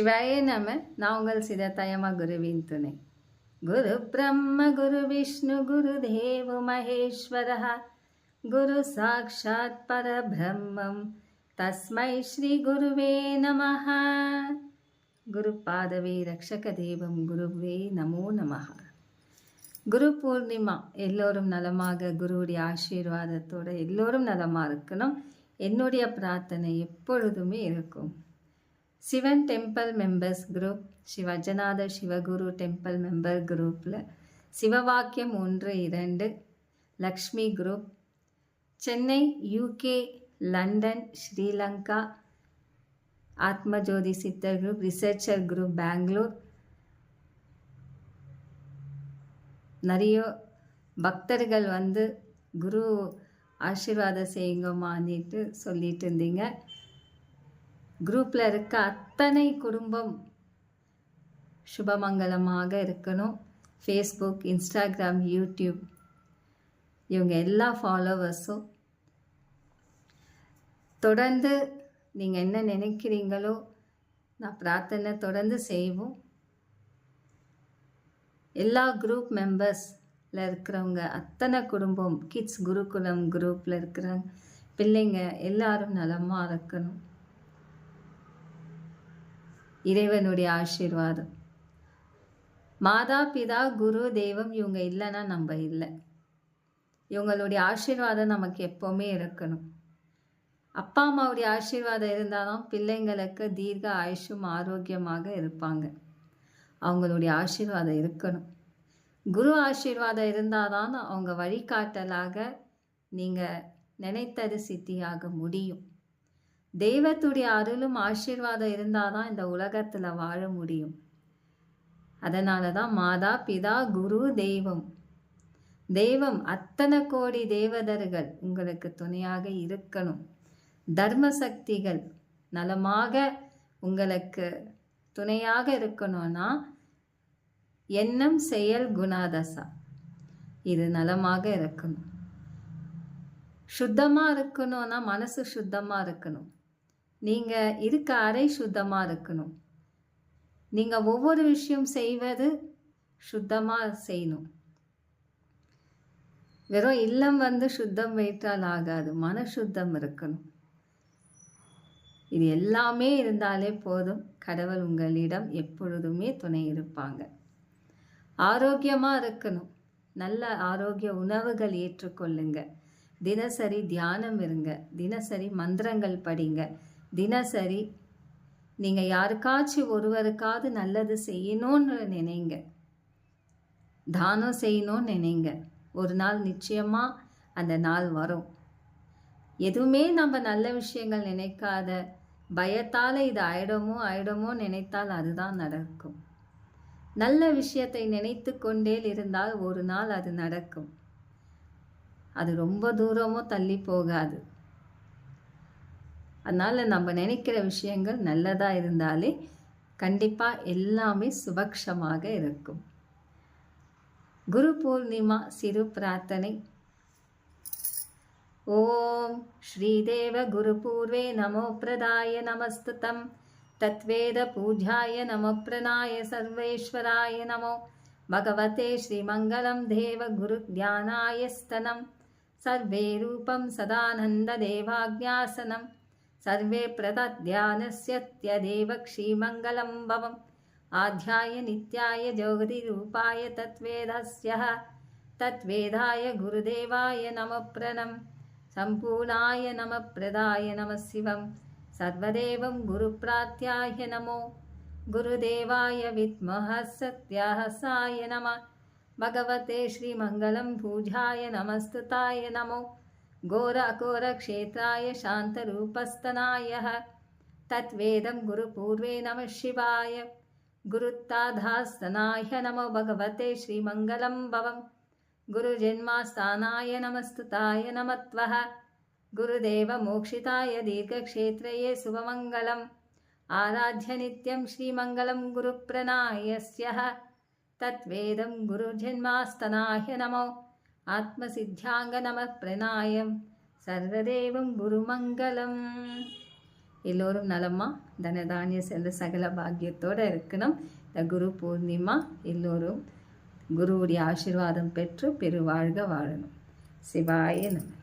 நம நான் உங்கள் சிதத்தயம குருவின் துணை. குரு பிரம்ம குரு விஷ்ணு குரு தேவ மகேஸ்வரா குரு சாட்சாத் பரபிரம்மம். தஸ்மை ஸ்ரீ குருவே நம குரு பாதவே ரக்ஷக தெய்வம் குருவே நமோ நம குரு பூர்ணிமா எல்லோரும் நலமாக குருவுடைய ஆசீர்வாதத்தோடு எல்லோரும் நலமாக இருக்கணும். என்னுடைய பிரார்த்தனை எப்பொழுதுமே இருக்கும். Sivan temple members group Sivajanatha Sivaguru temple member குரூப்பில் சிவவாக்கியம் ஒன்று இரண்டு Lakshmi group Chennai UK London Sri Lanka Athmajothi Siddhar group researcher group Bangalore நிறைய பக்தர்கள் வந்து குரு ஆசீர்வாதம் செய்யுங்கம்மான்னுட்டு சொல்லிட்டு இருந்தீங்க. குரூப்பில் இருக்க அத்தனை குடும்பம் சுபமங்கலமாக இருக்கணும். ஃபேஸ்புக் இன்ஸ்டாகிராம் யூடியூப் இவங்க எல்லா ஃபாலோவர்ஸும் தொடர்ந்து நீங்கள் என்ன நினைக்கிறீங்களோ நான் பிரார்த்தனை தொடர்ந்து செய்வோம். எல்லா குரூப் மெம்பர்ஸில் இருக்கிறவங்க அத்தனை குடும்பம் கிட்ஸ் குருகுலம் குரூப்பில் இருக்கிறவங்க பிள்ளைங்க எல்லாரும் நலமாக இருக்கணும். இறைவனுடைய ஆசீர்வாதம். மாதா பிதா குரு தெய்வம் இவங்க இல்லைன்னா நம்ம இல்லை. இவங்களுடைய ஆசீர்வாதம் நமக்கு எப்போவுமே இருக்கணும். அப்பா அம்மாவுடைய ஆசீர்வாதம் இருந்தாலும் பிள்ளைங்களுக்கு தீர்க்க ஆயுஷும் ஆரோக்கியமாக இருப்பாங்க. அவங்களுடைய ஆசீர்வாதம் இருக்கணும். குரு ஆசீர்வாதம் இருந்தால் தான் அவங்க வழிகாட்டலாக நீங்கள் நினைத்தது சித்தியாக முடியும். தெய்வத்துடைய அருளும் ஆசீர்வாதம் இருந்தால் தான் இந்த உலகத்தில் வாழ முடியும். அதனால தான் மாதா பிதா குரு தெய்வம். தெய்வம் அத்தனை கோடி தேவதர்கள் உங்களுக்கு துணையாக இருக்கணும். தர்ம சக்திகள் நலமாக உங்களுக்கு துணையாக இருக்கணும்னா எண்ணம் செயல் குணாதசா. இது நலமாக இருக்கணும். சுத்தமாக இருக்கணும்னா மனசு சுத்தமாக இருக்கணும். நீங்கள் இருக்க அறை சுத்தமாக இருக்கணும். நீங்கள் ஒவ்வொரு விஷயம் செய்வது சுத்தமாக செய்யணும். வெறும் இல்லம் வந்து சுத்தம் வைத்தால் ஆகாது. மன சுத்தம் இருக்கணும். இது எல்லாமே இருந்தாலே போதும். கடவுள் உங்களிடம் எப்பொழுதுமே துணை இருப்பாங்க. ஆரோக்கியமாக இருக்கணும். நல்ல ஆரோக்கிய உணவுகள் ஏற்றுக்கொள்ளுங்க. தினசரி தியானம் இருங்க. தினசரி மந்திரங்கள் படிங்க. தினசரி நீங்கள் யாருக்காச்சும் ஒருவருக்காவது நல்லது செய்யணும்னு நினைங்க. தானம் செய்யணும்னு நினைங்க. ஒரு நாள் நிச்சயமாக அந்த நாள் வரும். எதுவுமே நம்ம நல்ல விஷயங்கள் நினைக்காத பயத்தால் இது ஆயிடமோ ஆயிடுமோ நினைத்தால் அதுதான் நடக்கும். நல்ல விஷயத்தை நினைத்து கொண்டே இருந்தால் ஒரு நாள் அது நடக்கும். அது ரொம்ப தூரமோ தள்ளி போகாது. அதனால் நம்ம நினைக்கிற விஷயங்கள் நல்லதாக இருந்தாலே கண்டிப்பாக எல்லாமே சுபக்ஷமாக இருக்கும் குரு பூர்ணிமா சிறு பிரார்த்தனை ॐ श्रीदेवगुरुपूर्वे नमो प्रदाय नमस्तुतं तत्वेदपूजाय नमप्रणाय सर्वेश्वराय नमो भगवते श्रीमङ्गलं देवगुरुज्ञानाय स्तनं सर्वे रूपं सदानन्ददेवाज्ञासनं सर्वे प्रतध्यानस्य त्यदेव क्षीमङ्गलं भवम्। आध्याय नित्याय ज्योतिरूपाय तत्वेदस्यः तत्वेदाय गुरुदेवाय नमः प्रणम् सम्पूर्णाय नमः प्रदाय नमः शिवं सर्वदेवं गुरुप्रात्याय नमो। गुरुदेवाय विद्मः सत्याहसाय नमः। भगवते श्रीमङ्गलं पूजाय नमस्तुताय नमो घोरघोरक्षेत्राय शान्तरूपस्तनायः तत्वेदं गुरुपूर्वे नमः शिवाय। गुरुत्ताधास्तनाय नमो भगवते श्रीमङ्गलं भवम् गुरुजन्मास्थानाय नमस्तुताय नमत्वः। गुरुदेवमोक्षिताय दीर्घक्षेत्रये शुभमङ्गलम्। आराध्य नित्यं श्रीमङ्गलं गुरुप्रणायस्यः। तत्वेदं गुरुजन्मास्तनाय नमो ஆத்மசித்தியாங்க நம பிரணாயம் சர்வதேவம் குருமங்கலம். எல்லோரும் நலமா? தனதானிய செல்ல சகல பாக்கியத்தோடு இருக்கணும். இந்த குரு பூர்ணிமா எல்லோரும் குருவுடைய ஆசிர்வாதம் பெற்று பெருவாழ்க வாழணும். சிவாய நம்ம